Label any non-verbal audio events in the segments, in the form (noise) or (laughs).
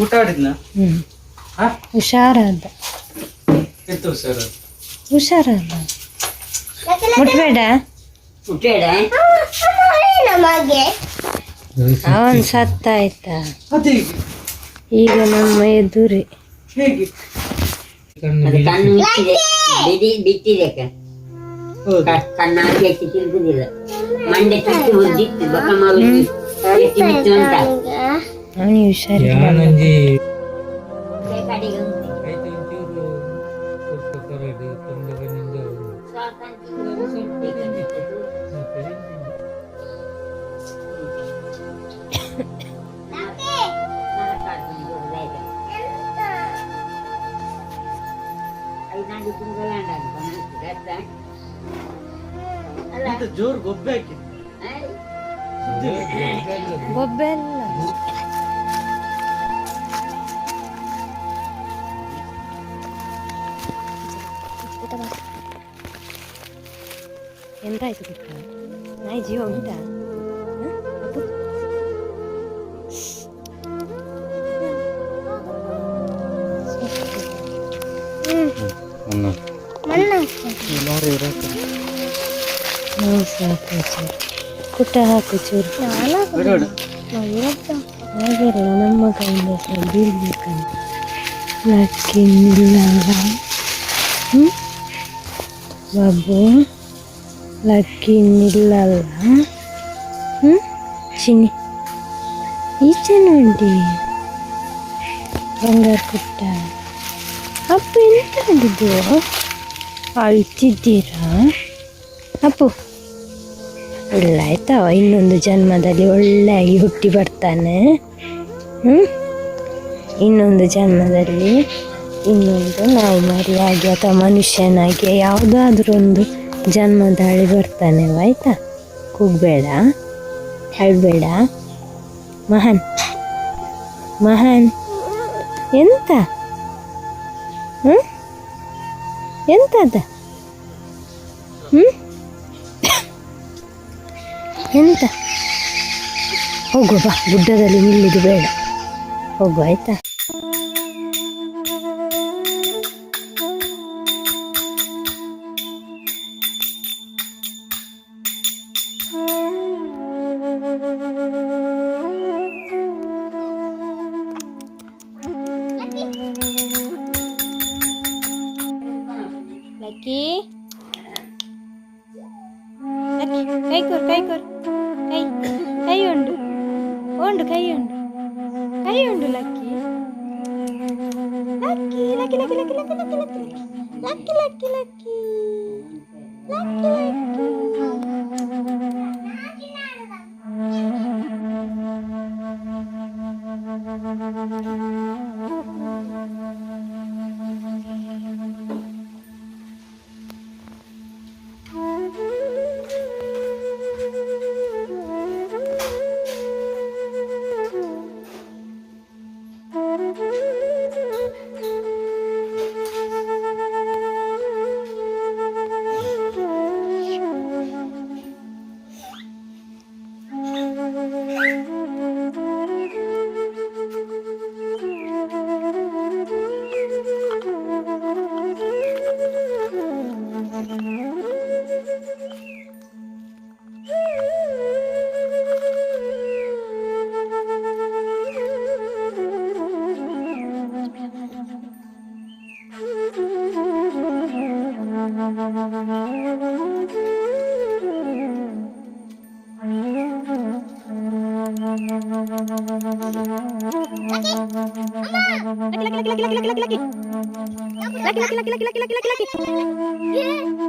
ಊಟ ಆಡಿದ್ನ? ಹುಷಾರ ಅಂತ. ಎಂತ ಹುಷಾರ? ಮುಟ್ಬೇಡ. ಮುಟ್ಬೇಡ. ಅವನ್ ಸತ್ತ ಆಯ್ತಾ? ಈಗ ನಮ್ಮ ಎದುರಿ. ಬಿಟ್ಟಿದೆ. ಕಣ್ಣಾಗಿ ಮಂಡೆ ತಟ್ಟಿ ಉದ್ದಿತ್ತು ಬಕಮ ಅಂತ. అని చూసారు ಜೋರ್ ಗೊಬ್ಬೆ ಹಾಕಿ ಗೊಬ್ಬೆ ಆಯಿತು ಕಿಟ್ಟ ನಾಯಿ ಜೀವ ಉಂಟಾ ಪುಟ್ಟ ಹಾಕು ಚೂರು ಹಾಗಿರಲ್ಲ ನಮ್ಮ ಕೈಯಿಂದ ಸಹ ಬೀಳ್ಬೇಕಂತ ಯಾಕೆ ಹ್ಞೂ ಬಾಬು ಲಕ್ಕಿನಿಲ್ಲಲ್ಲ? ಹ್ಞೂ ಚಿನ್ನಿ ಈಚೆ ನೋಡಿ ಬಂಗಾರ ಪುಟ್ಟ. ಅಪ್ಪ ಎಂತ ಆಡಿದ್ದು ಅಳ್ತಿದ್ದೀರಾ? ಅಪ್ಪು ಒಳ್ಳಾಯ್ತವ ಇನ್ನೊಂದು ಜನ್ಮದಲ್ಲಿ ಒಳ್ಳೆಯಾಗಿ ಹುಟ್ಟಿ ಬರ್ತಾನೆ. ಹ್ಞೂ ಇನ್ನೊಂದು ಜನ್ಮದಲ್ಲಿ ಇನ್ನೊಂದು ನಾಯಿ ಮರಿಯಾಗಿ ಅಥವಾ ಮನುಷ್ಯನಾಗಿ ಯಾವುದಾದ್ರೂ ಒಂದು ಜನ್ಮ ದಾಳಿ ಬರ್ತಾನೆ ಆಯ್ತಾ? ಕೂಗಬೇಡ ಅಳ್ಬೇಡ ಮಹಾನ್ ಮಹಾನ್. ಎಂತ? ಹ್ಞೂ ಎಂತದ? ಹ್ಞೂ ಎಂತ? ಹೋಗು ಬಾ, ಗುಡ್ಡದಲ್ಲಿ ನಿಲ್ಲುದು ಬೇಡ. ಹೋಗು, ಆಯ್ತಾ? Lucky Lucky Lucky Lucky Lucky Lucky Lucky Lucky Lucky Lucky Lucky Lucky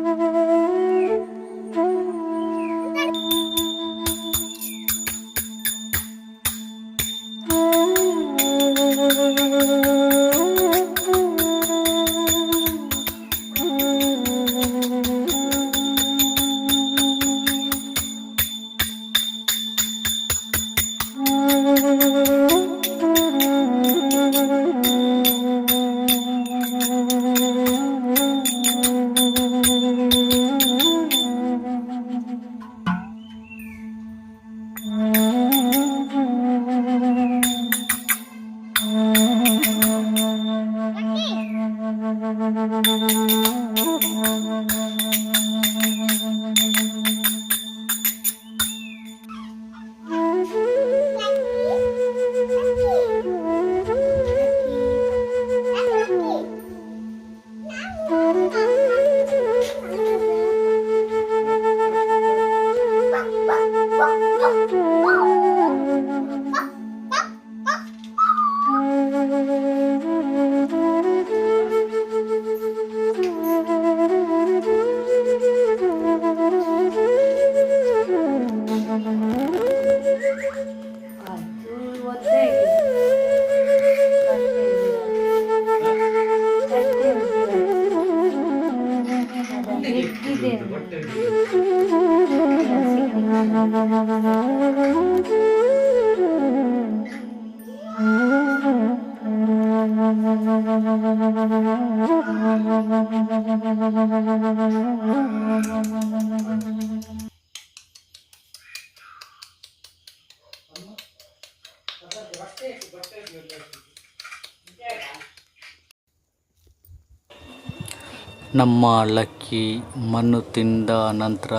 ನಮ್ಮ ಲಕ್ಕಿ ಮಣ್ಣು ತಿಂದ ನಂತರ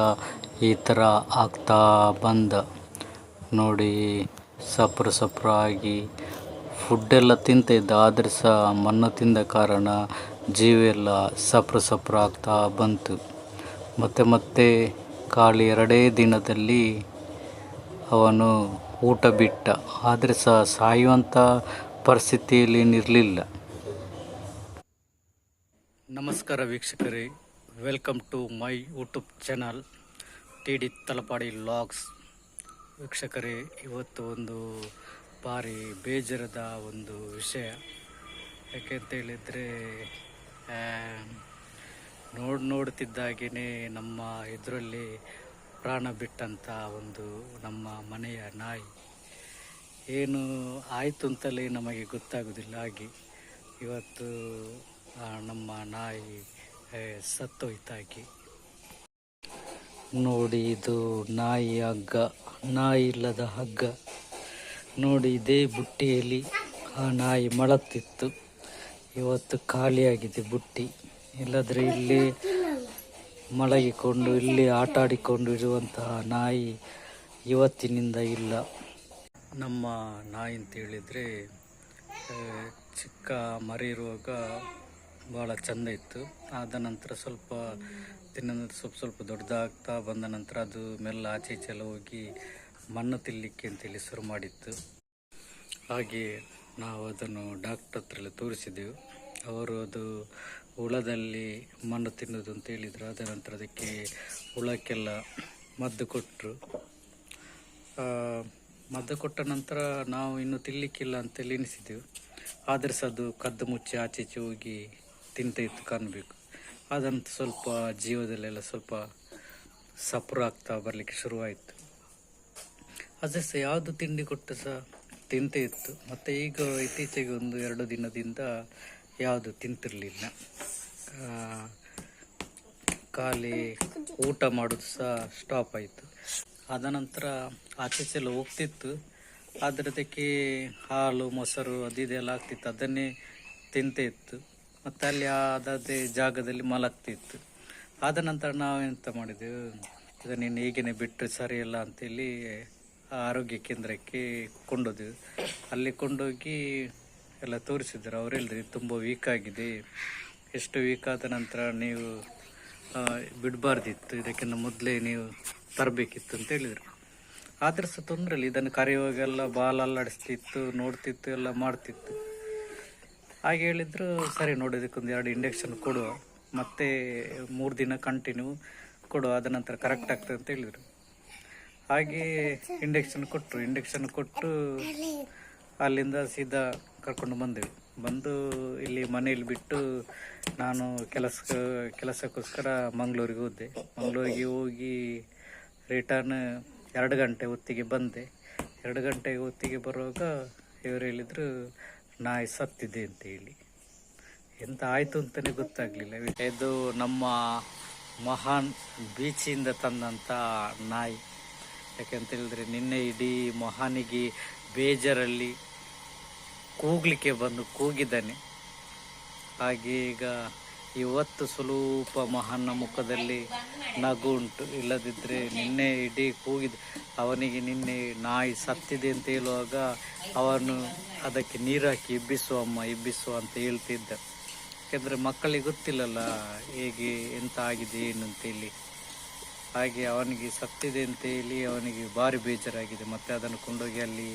ಈ ಥರ ಆಗ್ತಾ ಬಂದ. ನೋಡಿ, ಸಪ್ರ ಸಪ್ರ ಆಗಿ ಫುಡ್ಡೆಲ್ಲ ತಿಂತಿದ್ದ. ಆದರೆ ಸಹ ಮಣ್ಣು ತಿಂದ ಕಾರಣ ಜೀವೆಲ್ಲ ಸಪ್ರ ಸಪ್ರ ಆಗ್ತಾ ಬಂತು. ಮತ್ತೆ ಮತ್ತೆ ಖಾಲಿ ಎರಡೇ ದಿನದಲ್ಲಿ ಅವನು ಊಟ ಬಿಟ್ಟ. ಆದರೆ ಸಹ ಸಾಯುವಂಥ ಪರಿಸ್ಥಿತಿಯಲ್ಲಿ ಏನಿರಲಿಲ್ಲ ನಮಸ್ಕಾರ ವೀಕ್ಷಕರೇ. Welcome to my YouTube channel T D Talapady logs ವೀಕ್ಷಕರೇ, ಇವತ್ತು ಒಂದು ಭಾರಿ ಬೇಜಾರದ ಒಂದು ವಿಷಯ. ಯಾಕೆ ಹೇಳಿದರೆ ನೋಡಿ ನೋಡ್ತಿದ್ದಾಗೇ ನಮ್ಮ ಇದರಲ್ಲಿ ಪ್ರಾಣ ಬಿಟ್ಟಂಥ ಒಂದು ನಮ್ಮ ಮನೆಯ ನಾಯಿ. ಏನು ಆಯಿತು ಅಂತಲೇ ನಮಗೆ ಗೊತ್ತಾಗೋದಿಲ್ಲ. ಹಾಗೆ ಇವತ್ತು ನಮ್ಮ ನಾಯಿ ಸತ್ತೋಯ್ತಾಕಿ. ನೋಡಿ ಇದು ನಾಯಿ ಹಗ್ಗ, ನಾಯಿ ಇಲ್ಲದ ಹಗ್ಗ. ನೋಡಿ ಇದೇ ಬುಟ್ಟಿಯಲ್ಲಿ ಆ ನಾಯಿ ಮಳತ್ತಿತ್ತು ಇವತ್ತು ಖಾಲಿಯಾಗಿದೆ ಬುಟ್ಟಿ. ಇಲ್ಲದ್ರೆ ಇಲ್ಲಿ ಮಳಗಿಕೊಂಡು ಇಲ್ಲಿ ಆಟ ಆಡಿಕೊಂಡು ಇರುವಂತಹ ನಾಯಿ ಇವತ್ತಿನಿಂದ ಇಲ್ಲ. ನಮ್ಮ ನಾಯಿ ಅಂತ ಹೇಳಿದರೆ ಚಿಕ್ಕ ಮರಿ ಇರುವಾಗ ಭಾಳ ಚೆಂದ ಇತ್ತು. ಆದ ನಂತರ ಸ್ವಲ್ಪ ತಿನ್ನ ಸ್ವಲ್ಪ ಸ್ವಲ್ಪ ದೊಡ್ಡದಾಗ್ತಾ ಬಂದ ನಂತರ ಅದು ಮೆಲ್ಲ ಆಚೆ ಈಚೆ ಎಲ್ಲ ಹೋಗಿ ಮಣ್ಣು ತಿನ್ನಲಿಕ್ಕೆ ಅಂತೇಳಿ ಶುರು ಮಾಡಿತ್ತು. ಹಾಗೆ ನಾವು ಅದನ್ನು ಡಾಕ್ಟರ್ ಹತ್ರ ತೋರಿಸಿದೆವು. ಅವರು ಅದು ಹುಳದಲ್ಲಿ ಮಣ್ಣು ತಿನ್ನೋದು ಅಂತ ಹೇಳಿದರು. ಅದ ನಂತರ ಅದಕ್ಕೆ ಹುಳಕ್ಕೆಲ್ಲ ಮದ್ದು ಕೊಟ್ಟರು ಮದ್ದು ಕೊಟ್ಟ ನಂತರ ನಾವು ಇನ್ನೂ ತಿನ್ನಲಿಕ್ಕಿಲ್ಲ ಅಂತೇಳಿ ಎನಿಸಿದೆವು ಆದರೆ ಸಹ ಅದು ಕದ್ದು ಮುಚ್ಚಿ ಆಚೆ ಹೋಗಿ ತಿಂತ ಕಾಣಬೇಕು. ಅದಂತ ಸ್ವಲ್ಪ ಜೀವದಲ್ಲೆಲ್ಲ ಸ್ವಲ್ಪ ಸಪುರ ಆಗ್ತಾ ಬರಲಿಕ್ಕೆ ಶುರುವಾಯಿತು. ಅದೇ ಸಹ ಯಾವುದು ತಿಂಡಿ ಕೊಟ್ಟು ಸಹ ತಿಂತ ಇತ್ತು ಮತ್ತು ಈಗ ಇತ್ತೀಚೆಗೆ ಒಂದು ಎರಡು ದಿನದಿಂದ ಯಾವುದು ತಿಂತಿರಲಿಲ್ಲ. ಖಾಲಿ ಊಟ ಮಾಡೋದು ಸಹ ಸ್ಟಾಪ್ ಆಯಿತು. ಆದ ನಂತರ ಆಚೆಚೆಲ್ಲ ಹೋಗ್ತಿತ್ತು. ಅದರದಕ್ಕೆ ಹಾಲು, ಮೊಸರು, ಅದು ಇದೆಲ್ಲ ಆಗ್ತಿತ್ತು. ಅದನ್ನೇ ತಿಂತ ಇತ್ತು ಮತ್ತು ಅಲ್ಲಿ ಅದೇ ಜಾಗದಲ್ಲಿ ಮಲಗ್ತಿತ್ತು. ಆದ ನಂತರ ನಾವೆಂತ ಮಾಡಿದೆವು? ಇದನ್ನು ಇನ್ನು ಹೀಗೇನೆ ಬಿಟ್ಟರೆ ಸರಿಯಲ್ಲ ಅಂತೇಳಿ ಆರೋಗ್ಯ ಕೇಂದ್ರಕ್ಕೆ ಕೊಂಡೋದೆವು. ಅಲ್ಲಿ ಕೊಂಡೋಗಿ ಎಲ್ಲ ತೋರಿಸಿದ್ರು. ಅವ್ರು ಹೇಳಿದ್ರಿ ತುಂಬ ವೀಕ್ ಆಗಿದೆ. ಎಷ್ಟು ವೀಕ್ ಆದ ನಂತರ ನೀವು ಬಿಡಬಾರ್ದಿತ್ತು. ಇದಕ್ಕಿಂತ ಮೊದಲೇ ನೀವು ತರಬೇಕಿತ್ತು ಅಂತ ಹೇಳಿದರು. ಆದ್ರೆ ಸಹ ತೊಂದರೆ ಇಲ್ಲ ಇದನ್ನು ಕರೆಯುವಾಗೆಲ್ಲ ಬಾಲ್ ಅಲ್ಲಾಡಿಸ್ತಿತ್ತು ನೋಡ್ತಿತ್ತು, ಎಲ್ಲ ಮಾಡ್ತಿತ್ತು. ಹಾಗೆ ಹೇಳಿದ್ರು, ಸರಿ ನೋಡಿ, ಇದಕ್ಕೊಂದು ಎರಡು ಇಂಡೆಕ್ಷನ್ ಕೊಡುವ ಮತ್ತೆ ಮೂರು ದಿನ ಕಂಟಿನ್ಯೂ ಕೊಡು, ಅದ ನಂತರ ಕರೆಕ್ಟ್ ಆಗ್ತದೆ ಅಂತ ಹೇಳಿದರು. ಹಾಗೆ ಇಂಡೆಕ್ಷನ್ ಕೊಟ್ಟರು ಇಂಡೆಕ್ಷನ್ ಕೊಟ್ಟು ಅಲ್ಲಿಂದ ಸೀದಾ ಕರ್ಕೊಂಡು ಬಂದೆವು. ಬಂದು ಇಲ್ಲಿ ಮನೆಯಲ್ಲಿ ಬಿಟ್ಟು ನಾನು ಕೆಲಸ, ಕೆಲಸಕ್ಕೋಸ್ಕರ ಮಂಗಳೂರಿಗೆ ಹೋದೆ. ಮಂಗಳೂರಿಗೆ ಹೋಗಿ ರಿಟರ್ನ್ ಎರಡು ಗಂಟೆ ಹೊತ್ತಿಗೆ ಬಂದೆ. ಎರಡು ಗಂಟೆ ಹೊತ್ತಿಗೆ ಬರುವಾಗ ಇವರು ಹೇಳಿದರು ನಾಯಿ ಸತ್ತಿದೆ ಅಂತ ಹೇಳಿ. ಎಂತ ಆಯಿತು ಅಂತಲೇ ಗೊತ್ತಾಗಲಿಲ್ಲ. ಇದು ನಮ್ಮ ಮಹಾನ್ ಬೀಚಿಂದ ತಂದಂಥ ನಾಯಿ. ಯಾಕೆಂತ ಹೇಳಿದ್ರೆ ನಿನ್ನೆ ಇಡೀ ಮಹಾನಿಗೆ ಬೇಜಾರಲ್ಲಿ ಕೂಗಲಿಕ್ಕೆ ಬಂದು ಕೂಗಿದ್ದಾನೆ. ಹಾಗೆ ಈಗ ಇವತ್ತು ಸ್ವಲ್ಪ ಮಹಾನ್ನ ಮುಖದಲ್ಲಿ ನಗು ಉಂಟು ಇಲ್ಲದಿದ್ದರೆ ನಿನ್ನೆ ಇಡೀ ಕೂಗಿದ, ಅವನಿಗೆ ನಿನ್ನೆ ನಾಯಿ ಸತ್ತಿದೆ ಅಂತ ಹೇಳುವಾಗ ಅವನು ಅದಕ್ಕೆ ನೀರು ಹಾಕಿ ಇಬ್ಬಿಸು ಅಮ್ಮ, ಇಬ್ಬಿಸು ಅಂತ ಹೇಳ್ತಿದ್ದ. ಯಾಕೆಂದರೆ ಮಕ್ಕಳಿಗೆ ಗೊತ್ತಿಲ್ಲಲ್ಲ ಹೇಗೆ, ಎಂತ ಆಗಿದೆ, ಏನು ಅಂತೇಳಿ ಹಾಗೆ ಅವನಿಗೆ ಸತ್ತಿದೆ ಅಂತ ಹೇಳಿ ಅವನಿಗೆ ಭಾರಿ ಬೇಜಾರಾಗಿದೆ. ಮತ್ತು ಅದನ್ನು ಕೊಂಡೋಗಿ ಅಲ್ಲಿ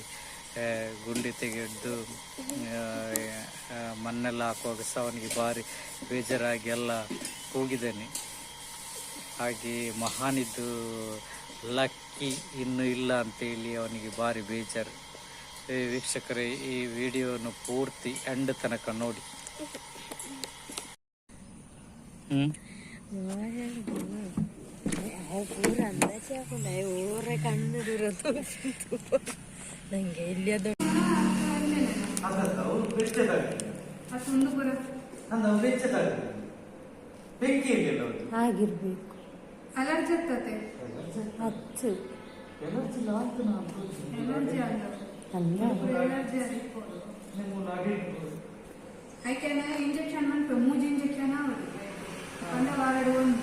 ಗುಂಡಿ ತೆಗೆದು ಮಣ್ಣೆಲ್ಲ ಹಾಕುವಾಗ ಸಹ ಅವನಿಗೆ ಭಾರಿ ಬೇಜಾರಾಗಿ ಎಲ್ಲ ಹೋಗಿದ್ದೇನೆ ಹಾಗೆ ಮಹಾನಿದ್ದು ಲಕ್ಕಿ ಇನ್ನೂ ಇಲ್ಲ ಅಂತೇಳಿ ಅವನಿಗೆ ಭಾರಿ ಬೇಜಾರು. ವೀಕ್ಷಕರೇ, ಈ ವಿಡಿಯೋವನ್ನು ಪೂರ್ತಿ ಎಂಡ್ ತನಕ ನೋಡಿ. ಹ್ಞೂ ಓರೆ ಕಣ್ಣು ನಂಗೆ ಇಲ್ಲಿ ಅದು ಅದೊಂದು ಪುರ ಅಂದ ಬೆಚ್ಚದಾಗ ಬೆಂಕಿ ಇರಲಿಲ್ಲ ಅದು? ಆಗಿರ್ಬೇಕು. ಹತ್ತು. ಐಕೆನ ಇಂಜೆಕ್ಷನ್ ಉಂಟು ಮೂಜಿ ಇಂಜೆಕ್ಷನ್ ಆಗುದು ಒಂದ ವಾರಡು ಒಂದು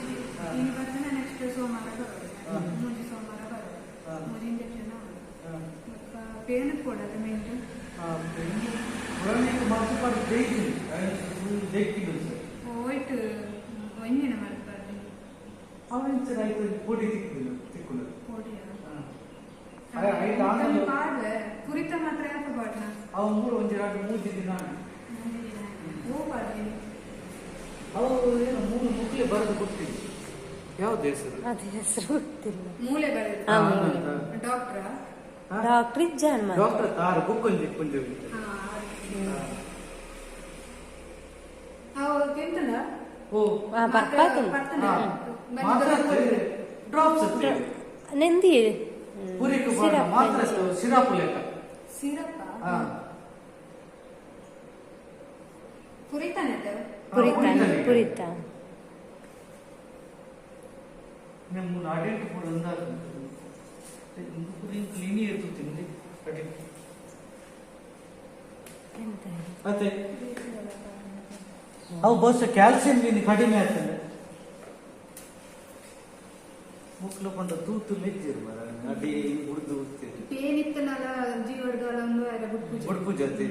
ಇನ್ನು ಬರ್ತಾನೆ ನೆಕ್ಸ್ಟ್ ಸೋಮವಾರ ಬರೋದು ಮೂಜಿ ಸೋಮವಾರ ಬರೋದು ಮೂಜಿ ಇಂಜೆಕ್ಷನ್ ಆಗುದು ಪೇನ್ ಕೊಡಲ್ಲ ಮೇಂಟು ಪುರಾಣಿಕ ಮಾತು ಮಾಡಿ ಬೇಯ್ತೀನಿ ಬೇಕಿಲ್ಲ ಸರ್ ಹೋಯ್ತು ಒಂಜಿನ ಮಾಡ್ಬಾರ್ದು ಅವನ ಸರ್ ಆಯ್ತು ಪೊಡಿ ತಿಕ್ಕಿಲ್ಲ ತಿಕ್ಕೊಂಡು ಕೋಡಿಯ ಐದು ಆಮೇಲೆ ಪಾಡ್ಲೆ ಕುರಿತ ಮಾತ್ರ ಯಾಕೆ ಬಾಡ್ನ ಅವ ಮೂರು ಒಂದು ಎರಡು ಮೂರು ದಿನ ಹೂ ಪಾಡ್ಲಿ ಅವರು ಏನು ಮೂರು ಮುಕ್ಲೆ ಬರೆದು ಕೊಡ್ತೀನಿ ಯಾವ್ದು ಹೆಸರು? ಅದು ಹೆಸರು ಗೊತ್ತಿಲ್ಲ. ಮೂಲೆ ಬರೋದು ಹಾ, ಡಾಕ್ಟ್ರಾ? ಡಾಕ್ಟರ್ ಇಜ್ಜಾನ್ ಮಾತ್ರ ಡಾಕ್ಟರ್ ತಾರು ಬುಕ್ ಒಂದು ಕೊಂಚ ಅವು ತಿಂತಲ್ಲ ಓ. ಆ, ಬರ್ಪಾತುಂಡು. ಮಾತ್ರ ಡ್ರಾಪ್ಸ್ ಅಂತ ನೆಂದಿ ಪೂರಿಕ ಸಿರಪ್ ಮಾತ್ರ ಸಿರಾಪ್ ಲೆಕ್ಕ ಸಿರಪ್ಪ? ಹಾ. ಕುರಿತಾನೆ ಅದು? ಪುರಿತ ಪುರಿತ. ನಮ್ಮ ಅಡೆಂಟ್ ಕೂಡ ಒಂದಾಗ ಇನಿ ಇತ್ತು ತಿಂಡಿ ಅಡೆಂಟ್ ಎಂತ? ಇದು? ಮತ್ತೆ? ಅವು ಬಸ್ ಕ್ಯಾಲ್ಸಿಯಂ ನೀನು ಕಡಿಮೆ ಆಗ್ತದೆ. ಮುಕ್ಲು ಪಂಡ ತೂತು ಮೆಚ್ಚಿರು ಮರ ಅಡಿ ಹುಡ್ದು ಉತ್ತೀರಿ ಪೇನ್ ಇತ್ತನಲ್ಲ ಜೀವಡ್ದಲ್ಲ ಒಂದು ಅರೆ ಬಿಟ್ಟು ಬುಡ್ಪು ಜೊತೆ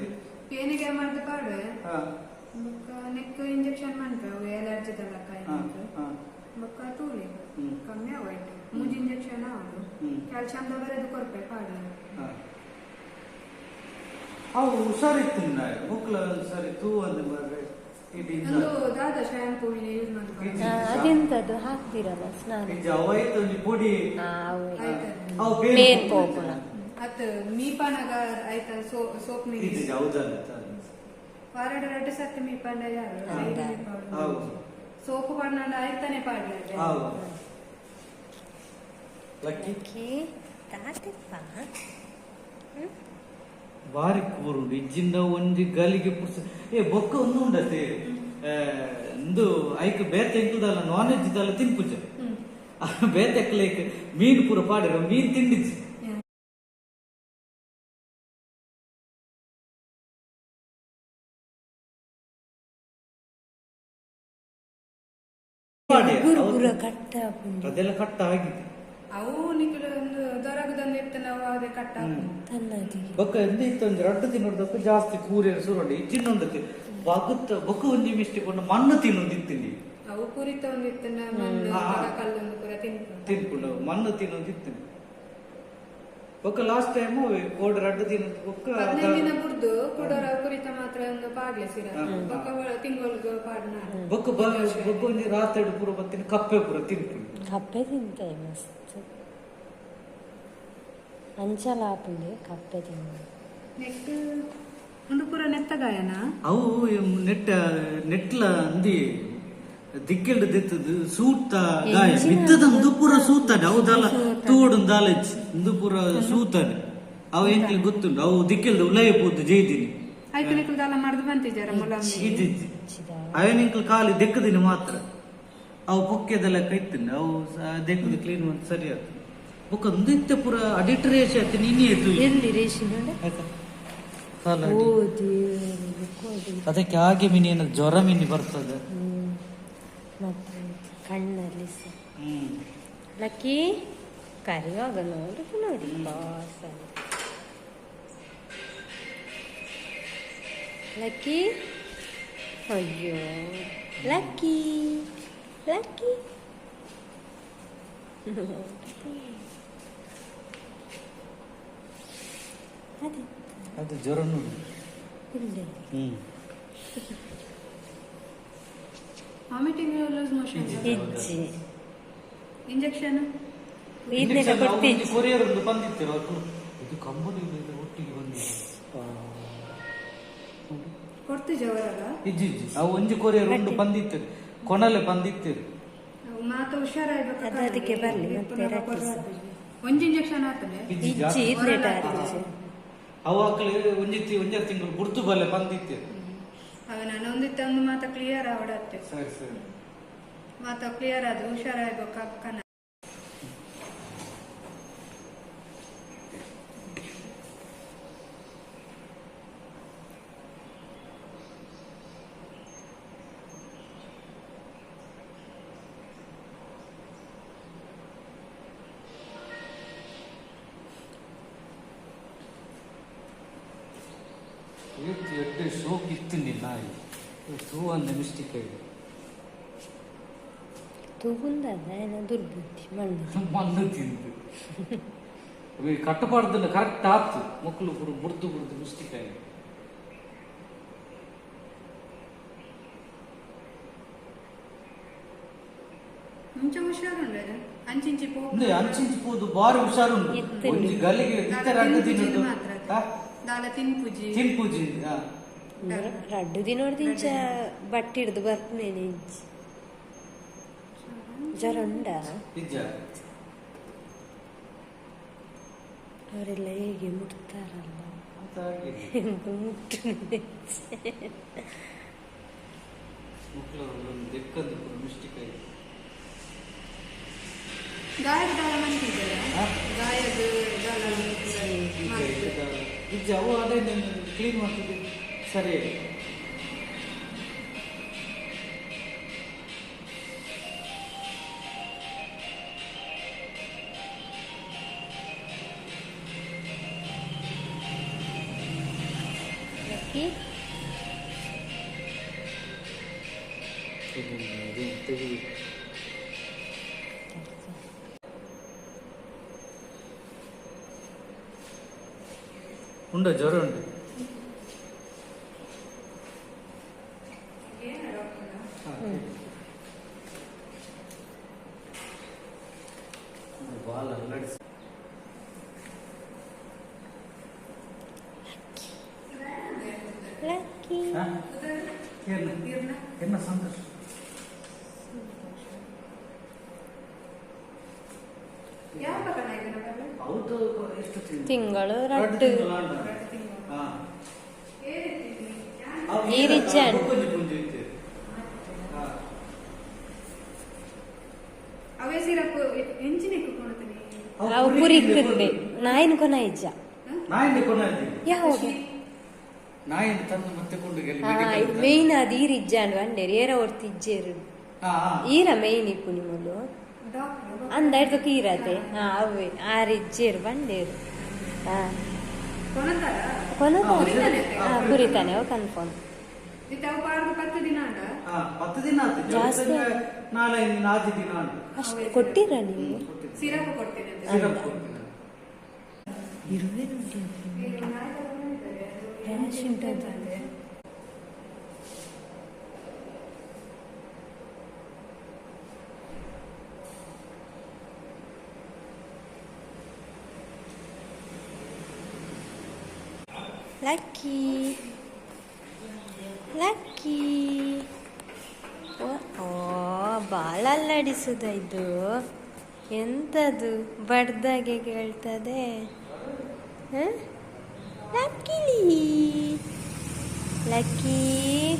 ಪೇನಿಗೆ ಮಾಡ್ದ ಪಾಡು ನೆಕ್ ಇಂಜೆಕ್ಷನ್ ಕಾಯಿ ಹಾ ಹಾ. ಬೊಕ್ಕ ತೂಲಿ. ಕಮ್ಮಿ ಆಗೋಯ್ತು. ಮೂಜಿ ಇಂಜೆಕ್ಷನ್ ಆಗೋದು. ಕ್ಯಾಲ್ಸಿಯಂ ಬರೆದು ಇದು ಕೊರ್ಬೇಕು ಹಾ. ಅವು ಹುಷಾರಿತ್ತು ಮುಕ್ಲ ಸರಿ ತೂ ಅಂದ ಬರ್ರೆ. ಒಂದು ದಾದ ಶಾಂಪೂ ಯೂಸ್ ಮಾಡ್ಕೊಂಡು ಅದೆಂತದ್ದು? ಹಾಕ್ತಿರಲ್ಲ ಸ್ನಾನ. ಅವೈತು ಪುಡಿ. ಆ, ಅವು ಬೇರ್ ಅತ್ ಮೀಪಾನಾಗ ಆಯ್ತ ಸೋಪ್ ನೀರು? ಹೌದಲ್ಲ ಸರ್ತಿ ಮೀಪಾಂಡ ಯಾರು. ಹೌದು. ಸೋಪು ಆಯ್ತಾನೆ ಪಾಡ್ಲ ಹೌದು. ಲಕ್ಕಿ. ತಾತಿಪ್ಪ ಬಾರಿ ಕೂರುಂಡು ಇಜ್ಜಿಂದ ಒಂಜಿ ಗಲಿಗೆ ಪುರ್ಸ. ಏ ಬೊಕ್ಕ ಒಂದು ಉಂಡತೆ ಇಂದು ಐಕ್ ಬೇತೆ ಇಂಕುದಲ್ಲ ನಾನ್ ವೆಜ್ ಇದಲ್ಲ ತಿನ್ಪುಜ ಬೇತೆ ಬೇತೆಕ್ಲೇಕ್ ಮೀನ್ ಪೂರ ಪಾಡಿರ ಮೀನ್ ತಿಂಡಿಜ್ಜಿ. ಪಾಡ್ಯ. ಗುರು ಕಟ್ಟ ಅದೆಲ್ಲ ಕಟ್ಟ ಆಗಿದೆ. ಅವು ನಿಖಿಲ ಒಂದು ದೊರಗದಲ್ಲಿ ಇತ್ತು ನಾವು ಅದೇ ಕಟ್ಟ ತನ್ನದಿ. ಬೊಕ್ಕ ಎಂದ ಇತ್ತು ಒಂದು ರಡ್ಡು ತಿನ್ನೋದಕ್ಕೆ ಜಾಸ್ತಿ ಕೂರೆ ಸುರುಂಡು ಚಿನ್ನೊಂದಕ್ಕೆ ಬಗುತ್ತ ಬೊಕ್ಕ ಒಂಜಿ ಮಿಸ್ಟೇಕ್ ಒಂದು ಮಣ್ಣು ತಿನ್ನೋದು ಇತ್ತಿನಿ. ಅವು ಕುರಿತ ಒಂದು ಇತ್ತು ಮಣ್ಣು ಕಲ್ಲೊಂದು ಪೂರ ತಿನ್ಕೊಂಡು. ತಿನ್ಕೊಂಡು ಮಣ್ಣು ತಿನ್ನೋದು ಬೊಕ್ಕ ಲಾಸ್ಟ್ ಟೈಮ್ ಕೋಡ್ ರಡ್ಡು ತಿನ್ನೋದು ಬೊಕ್ಕ ಹದಿನೈದು ದಿನ ಬುಡ್ದು ಕುಡೋರ ಕುರಿತ ಮಾತ್ರ ಒಂದು ಪಾಡ್ಲೆ ಸಿರ ಹಾ. ಬೊಕ್ಕ ತಿಂಗಳಿಗೆ ಪಾಡ್ನ ಬೊಕ್ಕ ಬ ಬೊಕ್ಕ ಒಂಜಿ ರಾತ್ರಿ ಪೂರ ಬತ್ತಿನ ಕಪ್ಪೆ ಪೂರ ತಿನ್ಕೊಂಡು ಕಪ್ಪೆ ತಿಂತಾಯಿ ಮಸ್ತ್ ಅಂಚಲ ಆಪುಂಡೆ ಕಪ್ಪೆ ತಿಂದ ನೆಕ್ಸ್ಟ್ ಒಂದು ಪೂರ ನೆತ್ತಗಾಯನ ಅವು ಎಂ ನೆಟ್ಟ ನೆಟ್ಲ ಅಂದಿ ದೆತ್ತದು ಸೂತ ಗಾಯ. ಬಿತ್ತದ ಉಂದು ಪೂರ ಸೂತಾನೆ. ಅವದಲ್ಲ ತೋಡು ದಾಲಜ್ ಉಂದು ಪೂರ ಸೂತನೆ. ಅವು ಎಂಕ್ಲಿ ಗೊತ್ತುಂಡು ಅವು ದಿಕ್ಕೆಲ್ದು ಉಲಯ ಪೋದು ಜೈದಿನಿ. ಕಾಲು ಅವೇನಿಂಕ್ಲು ಖಾಲಿ ದೆಕ್ಕದಿನಿ ಮಾತ್ರ. ಅವು ಪೊಕ್ಕೆದೆಲ್ಲ ಕೈತಿನ ಅವು ದೆಕ್ಕದು ಕ್ಲೀನ್ ಮಾಡಿ ಸರಿ ಆಗ್ತದೆ ಬೊಕ್ಕ ಒಂದು ಇತ್ತ ಪೂರ ಅಡಿಟ್ರೇಷ್ ಆಯ್ತು ನಿನ್ನೆ ಎದ್ದು ಎಲ್ಲಿ? ಕಾಲ ಅದಕ್ಕೆ ಹಾಗೆ ಮಿನಿ ಏನದು ಜ್ವರ ಮಿನಿ ಬರ್ತದೆ. ಮತ್ತೆ ಕಣ್ಣಲ್ಲಿ ಸಹ. ಹ್ಮ್. ಲಕ್ಕಿ ಕರೆಯುವಾಗ ನೋಡಿ ನೋಡಿ ಬಾಸ್ ಅಂತ. ಲಕ್ಕಿ? ಅಯ್ಯೋ ಲಕ್ಕಿ ಲಕ್ಕಿ. (laughs) ಅದೇ ಅದು ಜ್ವರ ನೋಡಿ. ಇಲ್ಲೇ. ಹ್ಮ್. (laughs) ವಾಮಿಟಿಂಗ್ ಲೂಸ್ ಮೋಷನ್ ಹೆಜ್ಜೆ ಇಂಜೆಕ್ಷನ್ ಇದನ್ನೆಲ್ಲ ಕೊಡ್ತೀನಿ ಕೊರಿಯರ್ ಒಂದು ಬಂದಿತ್ತು. ಅದು ಇದು ಕಂಬನಿ ಒಟ್ಟಿಗೆ ಬಂದಿದೆ. ಕೊಡ್ತಿದ್ದೆ ಅವರಾಗ ಇಜ್ಜಿ ಇಜ್ಜಿ ಅವು ಒಂಜಿ ಕೊರಿಯರ್ ಒಂದು ಬಂದಿತ್ತು. ಕೊನಲೆ ಬಂದಿತ್ತು ಮಾತು ಹುಷಾರಾಗ್ಬೇಕು ಅದು ಅದಕ್ಕೆ ಬರ್ಲಿ. ಒಂದು ಇಂಜೆಕ್ಷನ್ ಆಗ್ತದೆ? ಇಜ್ಜಿ ಅವು ಆಕಳು ಒಂಜಿ ಒಂಜಾರು ತಿಂಗಳು ಗುರ್ತು ಬಲ್ಲೆ ಬಂದಿತ್ತು. ಅವ ನಾನು ಒಂದಿತ್ತ ಒಂದು ಮಾತ ಕ್ಲಿಯರ್ ಆವಡತ್ತೆ ಸರಿ ಸರಿ. ಮಾತ ಕ್ಲಿಯರ್ ಆದ್ರೆ ಹುಷಾರಾಗ್ಬೇಕು ಅಕ್ಕನ ಇವತ್ತು ಎಡ್ಡೆ ಶೋಕ್ ಇತ್ತು ನಿನ್ನ ತೂ ಒಂದು ಮಿಸ್ಟೇಕ್ ಆಗಿದೆ ತೂಗುಂದಲ್ಲ ಏನೋ ದುರ್ಬುದ್ಧಿ ಮಣ್ಣು. (laughs) ಮಣ್ಣು ತಿಂದು. ಇವು ಕಟ್ಟಬಾರ್ದಲ್ಲ ಕರೆಕ್ಟ್ ಆಯ್ತು. ಮಕ್ಕಳು ಬುಡು ಬುಡ್ದು ಬುಡ್ದು ಮಿಸ್ಟೇಕ್ ಆಗಿದೆ ಮುಂಚೆ ಹುಷಾರುಂಡ ಅಂಚಿಂಚಿ ಪೋ ಅಂದ್ರೆ ಅಂಚಿಂಚಿ ಹೋದು ಬಾರಿ ಹುಷಾರುಂಟು. ಎತ್ತಲು. ಒಂಜಿ ಗಲ್ಲಿಗೆ ಇತ್ತರ ಅಡ್ಡ ತಿನ್ನೋದು ಮಾತ್ರ. ಆ? ದಾಲ ತಿನ್ಪುಜಿ ತಿನ್ಪೂಜಿ ಆ. ರಡ್ಡು ದಿನ ಇಂಚ ಬಟ್ಟೆ ಹಿಡ್ದು ಬರ್ತೇನೆ ಇಂಚ ಜ್ವರ ಉಂಡ? ಅವರೆಲ್ಲ ಹೇಗೆ ಮುಟ್ತಾರಲ್ಲ? ಮುಟ್ಟು ಗಾಯದ ಆ? ಗಾಯದ ಅದೇ ಕ್ಲೀನ್ ಮಾಡ್ತಿದ್ದೆ ಸರಿ ಸಿರಪ್ ಎಂಚಿನ ಕೊಡ್ತೀನಿ ಅವು ಪುರಿ ಇಕ್ಕದ್ಬೆ ನಾಯಿನ ಕೊನ ಇಜ್ಜ. ಯಾವಾಗ? ಮೇಯ್ನ್ ಅದು ಈರ್ ಇಜ್ಜಾಂಡು ಅಂಡೇರು ಏರ ಹಾ. ಈರ ಮೇಯ್ನ್ ಇಪ್ಪು ನಿಮ್ಮಲ್ಲೂ ಅಂದಾಡ್ದು ಕೀರತೆ ಹಾಂ ಅವೇ ಆರು ಇಜ್ಜೇರು ಬಂಡೇರು ಹಾ. ಅತ್ತೆ? ಹಾ ಕುರಿತಾನೆ ಅವ ಕನ್ಫರ್ಮ್ ಇದು ಅವು ಪಾರ್ದು ಪತ್ತು ದಿನ ಅಂಡ ಹಾ, ಹತ್ತು ದಿನ ಆಯ್ತು ಜಾಸ್ತಿ ಜೊತೆಗೆ ನಾಳೆ ಇನ್ನು ಆಜು ದಿನ ಉಂಟು ಅಷ್ಟು ಕೊಟ್ಟಿರ ನೀವು ಸಿರಪ್ ಕೊಡ್ತೀನಿ ಅಂತ ಸಿರಪ್ ಕೊಡ್ತೀನಿ. ಇರುವೆ ನೋಡಿ ಉಂಟದು ಲಕ್ಕಿ ಲಕ್ಕಿ ಓ ಬಾಳ ಅಲ್ಲಾಡಿಸುದ ಇದು. ಎಂತದು ಬಡ್ದಾಗೆ ಕೇಳ್ತದೆ? ಹ? ಲಕ್ಕಿಲಿ. ಲಕ್ಕಿ,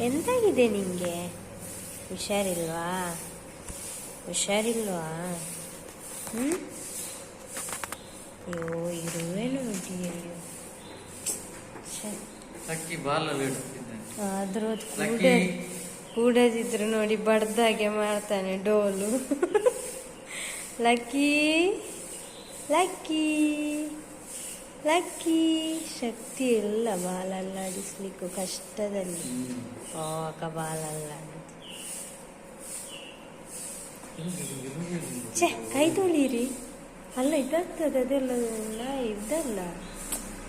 ಎಂತಾಗಿದೆ ನಿಂಗೆ? ಹುಷಾರಿಲ್ವಾ? ಹುಷಾರಿಲ್ವಾ? ಹ್ಞೂ ಅಯ್ಯೋ, ಇರುವೆ ನೋಡಿ, ಅಯ್ಯೋ. ಬಾಲಲ್ಲಿ ಆದ್ರೂ ಅದ್ ಕೂಡ ಲಕ್ಕಿ. ಕೂಡದಿದ್ರು ನೋಡಿ ಬಡ್ದಾಗೆ ಮಾಡ್ತಾನೆ ಡೋಲು. Lucky lucky lucky. ಶಕ್ತಿ ಇಲ್ಲ ಬಾಲಲ್ಲಾಡಿಸ್ಲಿಕ್ಕೂ ಕಷ್ಟದಲ್ಲಿ. ಪಾಕ ಬಾಲಲ್ಲಾಡಿ ಛೆ ಕೈ ತೊಳಿರಿ. ಅಲ್ಲ ಇದಾಗ್ತದೆ ಅದೆಲ್ಲ ಇದ್ದಲ್ಲ ಇದಲ್ಲ.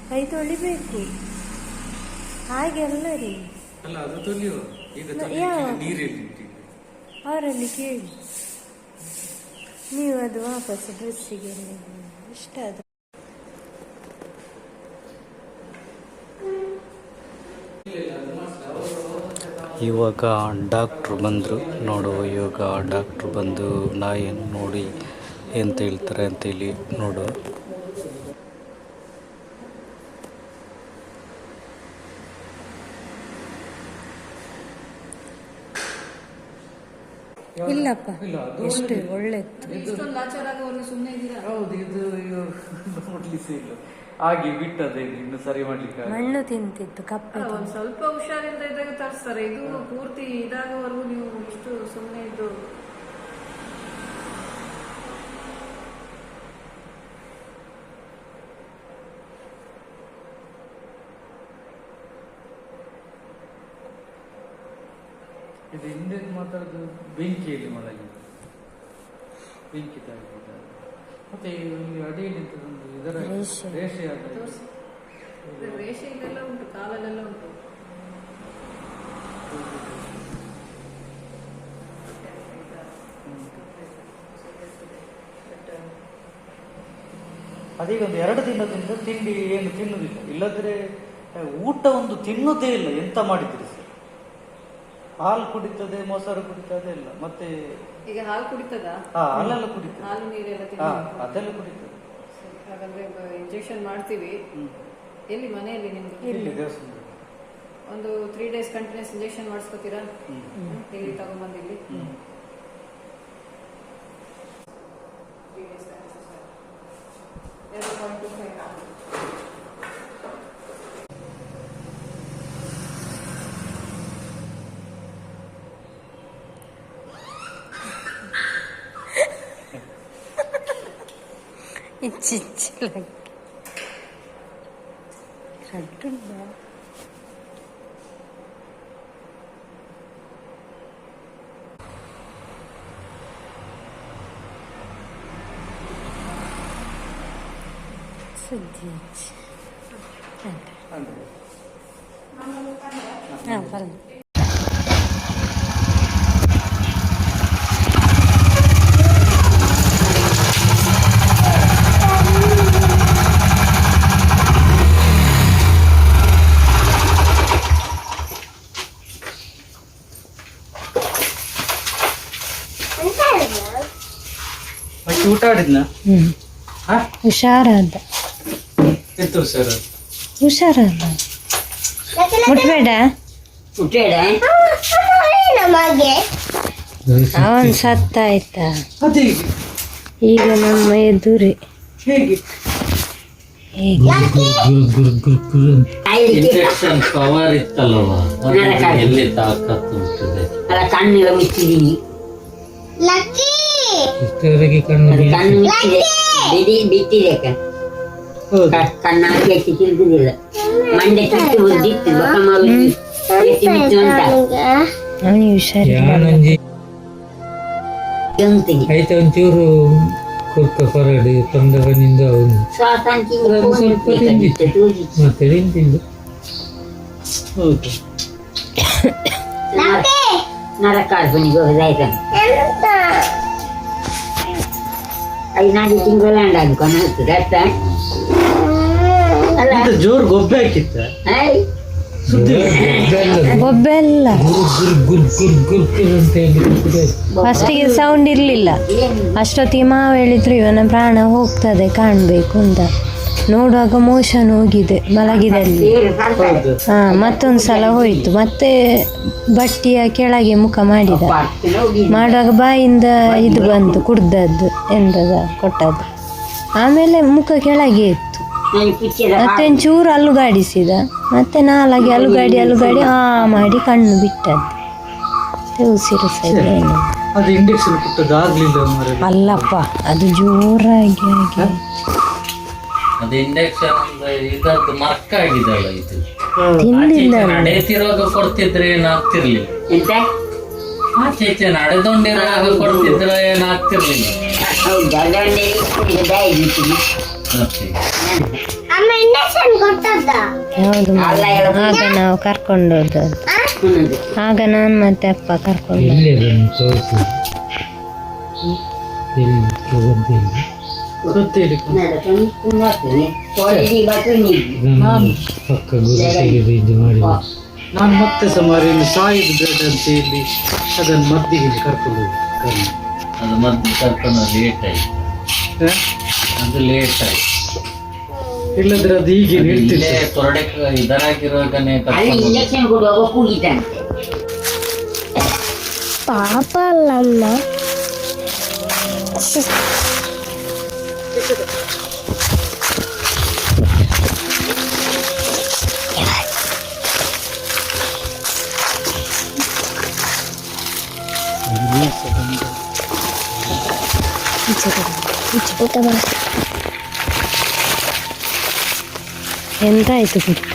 ಕೈ ತೊಳಿಬೇಕು. ಹಾಗೆಲ್ಲ ರೀ ಅಲ್ಲ ಅದು ತೊಲಿಯೋ ಈಗ? ನೀರಲ್ಲಿ. ಅವರಲ್ಲಿ ಕೇಳಿ. ನೀವು ಅದು ವಾಪಸ್ ಡ್ರೆಸ್ಸಿಗೆ ಇಷ್ಟ ಅದು ಇವಾಗ ಡಾಕ್ಟ್ರು ಬಂದರು. ನೋಡು ಇವಾಗ ಡಾಕ್ಟ್ರು ಬಂದು ನಾಯಿಯನ್ನು ನೋಡಿ ಎಂತ ಹೇಳ್ತಾರೆ ಅಂತೇಳಿ ನೋಡು. ಇಲ್ಲಪ್ಪ ಎಷ್ಟು ಒಳ್ಳೆತ್ತು. ಹೌದು ಇದು ನೋಡ್ಲಿಕ್ಕೆ ಇಲ್ಲ. ಹಾಗೆ ಬಿಟ್ಟದೆ ಇನ್ನು ಸರಿ ಮಾಡ್ಲಿಕ್ಕೆ. ಮಣ್ಣು ತಿಂತಿತ್ತು ಕಪ್ಪೆ ಸ್ವಲ್ಪ ಹುಷಾರಿಂದ ಇದ್ದಾಗ ತರಿಸ್ತಾರೆ. ಇದು ಪೂರ್ತಿ ಇದಾಗೋವರೆಗೂ ನೀವು ಇಷ್ಟು ಸುಮ್ಮನೆ ಇದ್ದು ಇದು ಹಿಂದೆ ಮಾತಾಡೋದು ಬೆಂಕಿಯಲ್ಲಿ ಮಳೆಗೆ ಬೆಂಕಿ ತಾಗಿದ್ದಾರೆ. ಮತ್ತೆ ಈ ಅಡಿಯಲ್ಲಿ ನಿಂತದೊಂದು ಇದರ ರೇಷೆ. ಇದು ರೇಷೆ ಇಲ್ಲೆಲ್ಲ ಉಂಟು ಕಾಲಲ್ಲೆಲ್ಲ ಉಂಟು. ಅದೀಗ ಒಂದು ಎರಡು ದಿನದಿಂದ ತಿಂಡಿ ಏನು ತಿನ್ನುವುದಿಲ್ಲ. ಇಲ್ಲದ್ರೆ ಊಟ ಒಂದು ತಿನ್ನುವುದೇ ಇಲ್ಲ. ಎಂತ ಮಾಡಿದ್ರಿ ಹಾಲು ಕುಡಿತದೆ ಮೊಸರು ಕುಡಿತದೆ ಇಲ್ಲ ಮತ್ತೆ ಈಗ ಹಾಲು ಕುಡಿತದ? ಹಾ ಹಾಲೆಲ್ಲ ಕುಡಿತದೆ. ಹಾಲು ನೀರೆಲ್ಲ ಹಾ ಅದೆಲ್ಲ ಕುಡಿತದೆ. ಹಾಗಾದ್ರೆ ಇಂಜೆಕ್ಷನ್ ಮಾಡ್ತೀವಿ. ಹ್ಮ್. ಎಲ್ಲಿ ಮನೆಯಲ್ಲಿ ನಿಮ್ಗೆ ಇಲ್ಲಿ ಒಂದು ತ್ರೀ ಡೇಸ್ ಕಂಟಿನ್ಯೂಸ್ ಇಂಜೆಕ್ಷನ್ ಮಾಡಿಸ್ಕೊತೀರಾ? ಹ್ಮ್. ಇಲ್ಲಿ ತಗೊಂಬಂದು ಇಲ್ಲಿ. ಹ್ಮ್. മനസ്സിലായി. റെഡുണ്ടോ ശ്രദ്ധിച്ച് ആ പറഞ്ഞു. ಮತ್ತೆ ಊಟ ಆಡಿದ್ನ ಹ್ಮ್. ಹಾ ಹುಷಾರಾದ. ಎಂತ ಹುಷಾರಾದ? ಮುಟ್ಬೇಡ. ಅವನ್ ಸತ್ತಾಯ್ತಾ. ಅದೇ ಈಗ ನಮ್ಮ ಎದುರಿ. ಹೇಗೆ. ಎಲ್ಲಿ ತಾಕತ್ತು ಅಲ್ಲ ಮುಚ್ಚಿದೀನಿ. ಇಷ್ಟವರೆಗೆ ಕಣ್ಣು ಅದು ಬೀಳ್ತು. ಕಣ್ಣು ಮುಚ್ಚಿದೆ ಬಿಡಿ ಬಿಟ್ಟಿದೆ ಕ- ಹೌದು ಕ- ಕಣ್ಣು ಹಾಕಿ ಹೆಚ್ಚು ತಿರುಗುದಿಲ್ಲ ಮಂಡೆ ಚುಟ್ಟಿ ಉದ್ದಿತ್ತು ಬಕಮಾಲು ಎತ್ತಿ ಮಿಚ್ಚು ಅಂತ ಅವನಿಗೆ ಹುಷಾರಿಲ್ಲ ಯಾನಂಜಿ ಗಂತಿಗೆ ಆಯ್ತು ಒಂಚೂರು ಕುರ್ಕ ಕೊರಡು ತೊಂದವನಿಂದ ಅವನು ಶ್ವಾಸ ಅಂಚಿ ಅದು ಸ್ವಲ್ಪ ತಿಂದಿತ್ತು. ತೂರಿತ್ತು ಮತ್ತೆ ತಿಂದು ಹೌದು ನರಕಾರ್ಪಣಿಗೆ ಹೋದಾಯ್ತಾನೆ ಐದು ತಿಂಗಳ ಅನ್ಕೊಂಡು ಆಗ್ತದೆ ಅಲ್ಲ? ಇದು ಜೋರು ಗೊಬ್ಬೆ ಹಾಕಿತ್ತು ಸುದ್ದಿ. ಫಸ್ಟಿಗೆ ಸೌಂಡ್ ಇರ್ಲಿಲ್ಲ. ಅಷ್ಟೊತ್ತಿಗೆ ಮಾವ ಹೇಳಿದ್ರು ಇವನ ಪ್ರಾಣ ಹೋಗ್ತದೆ ಕಾಣ್ಬೇಕು ಅಂತ. ನೋಡುವಾಗ ಮೋಷನ್ ಹೋಗಿದೆ ಮಲಗಿದಲ್ಲಿ ಹಾ ಮತ್ತೊಂದು ಸಲ ಹೋಯ್ತು. ಮತ್ತೆ ಬಟ್ಟಿಯ ಕೆಳಗೆ ಮುಖ ಮಾಡಿದ. ಮಾಡುವಾಗ ಬಾಯಿಂದ ಇದು ಬಂತು ಕುಡ್ದದ್ದು ಎಂದದ ಕೊಟ್ಟದ್ದು. ಆಮೇಲೆ ಮುಖ ಕೆಳಗೆ ಇತ್ತು. ಮತ್ತೆ ಚೂರು ಅಲ್ಲುಗಾಡಿಸಿದ ಮತ್ತೆ ನಾಲಾಗಿ ಅಲುಗಾಡಿ ಅಲುಗಾಡಿ ಆ ಮಾಡಿ ಕಣ್ಣು ಬಿಟ್ಟದ್ದು. ಉಸಿರು ಸೈಡ್ ಅಲ್ಲಪ್ಪ ಅದು ಜೋರಾಗಿ ಆಗಿ ಅದು ಇಂಜೆಕ್ಷನ್ ಇದದ್ದು ಮರ್ಕ್ ಆಗಿದಲ್ಲ ಇದು. ಆಚೆ ನಡೆಯುತ್ತಿರುವಾಗ ಕೊಡ್ತಿದ್ರೆ ಏನಾಗ್ತಿರ್ಲಿಲ್ಲ. ಎಂತ? ಆಚೆ ಈಚೆ ನಡೆದೊಂಡಿರುವಾಗ ಕೊಡ್ತಿದ್ರೆ ಏನಾಗ್ತಿರ್ಲಿಲ್ಲ. ಹೌದು ಯಾವುದು ಆಗ ನಾವು ಕರ್ಕೊಂಡು ಆಗ ನಾನು ಮತ್ತೆ ಅಪ್ಪ ಕರ್ಕೊಂಡು ನಾನು ಮತ್ತೆ ಸುಮಾರು ಸಾಯಿದು ಬ್ರೆಡ್ ಅಂತ ಹೇಳಿ ಅದನ್ನು ಮದ್ದಿಗೆ ಕರ್ಕೊಂಡು. ಅದು ಮದ್ದು ಕರ್ಕೊಂಡು ಲೇಟ್ ಆಯ್ತು? ಅದು ಲೇಟ್ ಆಯ್ತು ಇಲ್ಲದ್ರೆ ಅದು ಹೀಗೆ ಇಲ್ಲೇ ತೊರಡೆ ಇದರಾಗಿರುವಾಗನೇ ಅಲ್ಲಿ ಪಾಪ ಅಲ್ಲ ಅಮ್ಮ ಊಟ ಬಾ ಎಂತಾಯ್ತು ಪುಟ್ಟ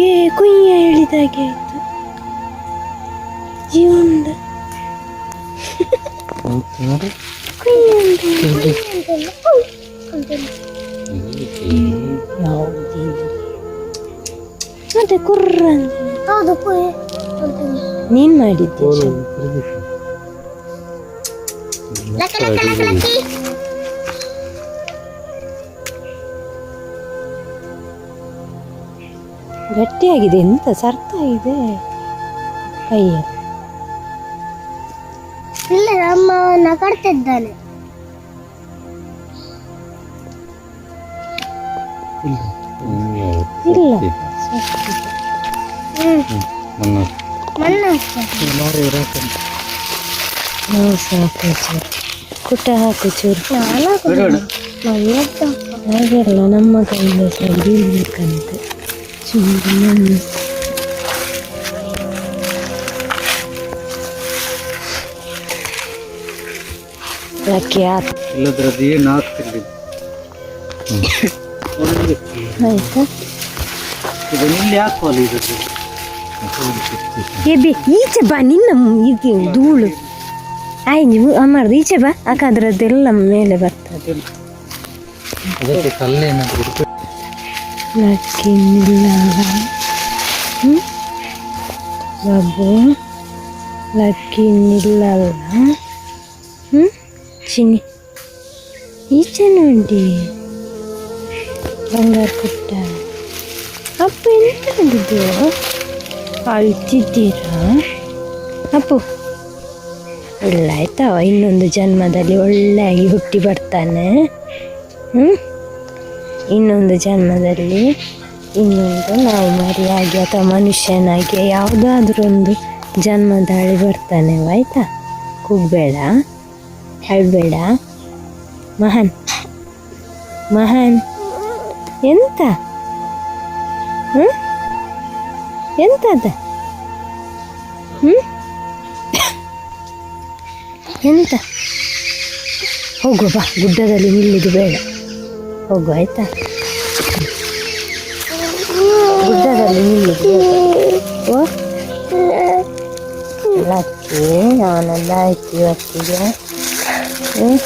ಏ ಕುಯ್ಯ ಹೇಳಿದಾಗೆ ಆಯ್ತು ಜೀವನದ ಮತ್ತೆ ಕುರ್ರ ಅಂತ ಹೌದು ಪುಯ್ ನೀನ್ ಮಾಡಿದ್ದೆ ಲಕ್ಕ ಲಕ್ಕ ಲಕ್ಕ ಲಕ್ಕಿ ಗಟ್ಟಿಯಾಗಿದೆ ಎಂತ ಸರ್ತ ಇದೆ ಕೈಯ ಇಲ್ಲ ನಮ್ಮ ನಗಾಡ್ತಿದ್ದಾನೆ ಇಲ್ಲ. ನಾವು ಸಾಕು ಚೂರು. ಕುಟ್ಟ ಹಾಕು ಚೂರು. ಹಾಗೆಲ್ಲ ನಮ್ಮ ಕೈಯಿಂದ ಸಹ ಬೀಳ್ಬೇಕಂತೆ. ಚೂರು ಮಣ್ಣು. ಆತ ಇಲ್ಲದ್ರದ್ದು ಏನು ಇದನ್ನ ಇಲ್ಲಿ ಹಾಕುವಲ್ಲ ಇದ್ರದ್ದು ಈಚೆ ಬಾ ನಿನ್ನ ಇದು ಧೂಳು. ಆಯ್ ನೀವು ಅಮ್ಮರ್ದು ಈಚೆ ಬಾ ಅದ್ರದ್ದೆಲ್ಲ ಮೇಲೆ ಬರ್ತದೆ. ಅದಕ್ಕೆ ಕಲ್ಲೇನಾದ್ರು ಲಕ್ಕಿನಿಲ್ಲ ಬಾಬು ಲಕ್ಕಿನಿಲ್ಲಲ್ಲ ಹ್ಞೂ ಈಚೆ ನೋಡಿ ಬಂಗಾರ ಪುಟ್ಟ ಅಪ್ಪ ಎಂತ ಮಾಡಿದ್ದು ಅಳ್ತಿದ್ದೀರಾ ಅಪ್ಪು ಒಳ್ಳೆ ಆಯ್ತವ ಇನ್ನೊಂದು ಜನ್ಮದಲ್ಲಿ ಒಳ್ಳೆಯಾಗಿ ಹುಟ್ಟಿ ಬರ್ತಾನೆ ಹ್ಞೂ ಇನ್ನೊಂದು ಜನ್ಮದಲ್ಲಿ ಇನ್ನೊಂದು ನಾವು ಮರಿಯಾಗಿ ಅಥವಾ ಮನುಷ್ಯನಾಗಿ ಯಾವುದಾದ್ರೂ ಒಂದು ಜನ್ಮದಾಳಿ ಬರ್ತಾನೆ ಆಯ್ತಾ ಕೂಗಬೇಡ ಅಳ್ಬೇಡ ಮಹಾನ್. ಮಹಾನ್. ಎಂತ? ಹ್ಞೂ ಎಂತದ? ಹ್ಞೂ ಎಂತ? ಹೋಗು ಬಾ, ಗುಡ್ಡದಲ್ಲಿ ನಿಲ್ಲುದು ಬೇಡ. ಹೋಗು, ಆಯ್ತಾ? ಗುಡ್ಡದಲ್ಲಿ ನಿಲ್ಲುದು ಬೇಡ. ಓ ಲಕ್ಕಿ ಅವನೆಲ್ಲ ಆಯ್ತು ಇವತ್ತಿಗೆ. ಹ್ಮ್?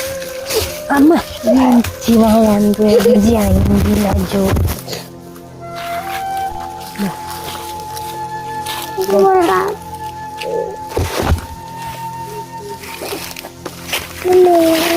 ಅಮ್ಮ ಚಿವ ಅಂದ್ರೆ ಬಿಜಿ ಆಗಿಲ್ಲ ಜೋ ಹ್ಮ್